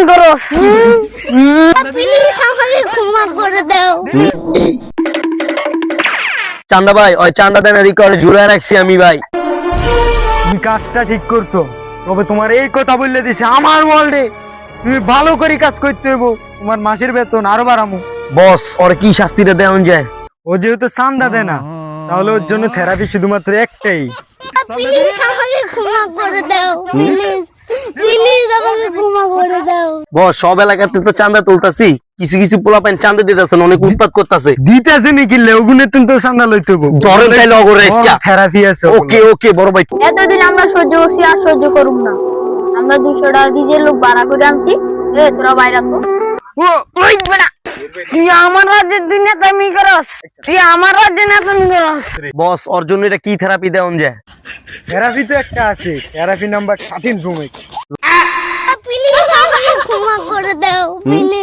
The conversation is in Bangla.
তুমি করস। প্লিজ আমাকে ক্ষমা করে দাও চান্দা ভাই ওই চান্দা দেন রিকর্ড রাখছি আমি ভাই। তুমি কাজটা ঠিক করছ তবে তোমার এই কথা বললে দিছে আমার ওয়ার্ল্ডে। তুমি ভালো করে কাজ করতে হইব তোমার মাসের বেতন আরও বাড়ামু। বস ওর কি শাস্তিটা দেওয়া যায় ও যেহেতু চান্দা দেয় না তাহলে ওর জন্য থেরাপি শুধুমাত্র একটাই। প্লিজ আমাকে ক্ষমা করে দাও প্লিজ প্লিজ আমাকে ক্ষমা করে দাও বস সব এলাকাতে তো চান্দা তুলতাছি। কিছু কিছু চান্দা দিতেছেন অনেক উৎপাত করতেছে। দিতেছে নাকি লেগুনে কিন্তু চান্দা লইতে হইব ধরেন তাইলে অগরে থেরাপি আছে ওকে ওকে বড় ভাই। এতদিন আমরা সহ্য করছি আর সহ্য করুম না। আমরা দুইশো টাকা দিয়ে লোক ভাড়া করে আনছি। এ তোরা বাইরা তো। ও ওই বেটা তুই আমার রাজ্যের দুই নেতামি করস। তুই আমার রাজ্যের নেতামি করস। বস ওর জন্য এটা কি থেরাপি দেওয়া যায়? থেরাপি তো একটা আছে থেরাপি নাম্বার থার্টিন রুমে প্লিজ আমাকে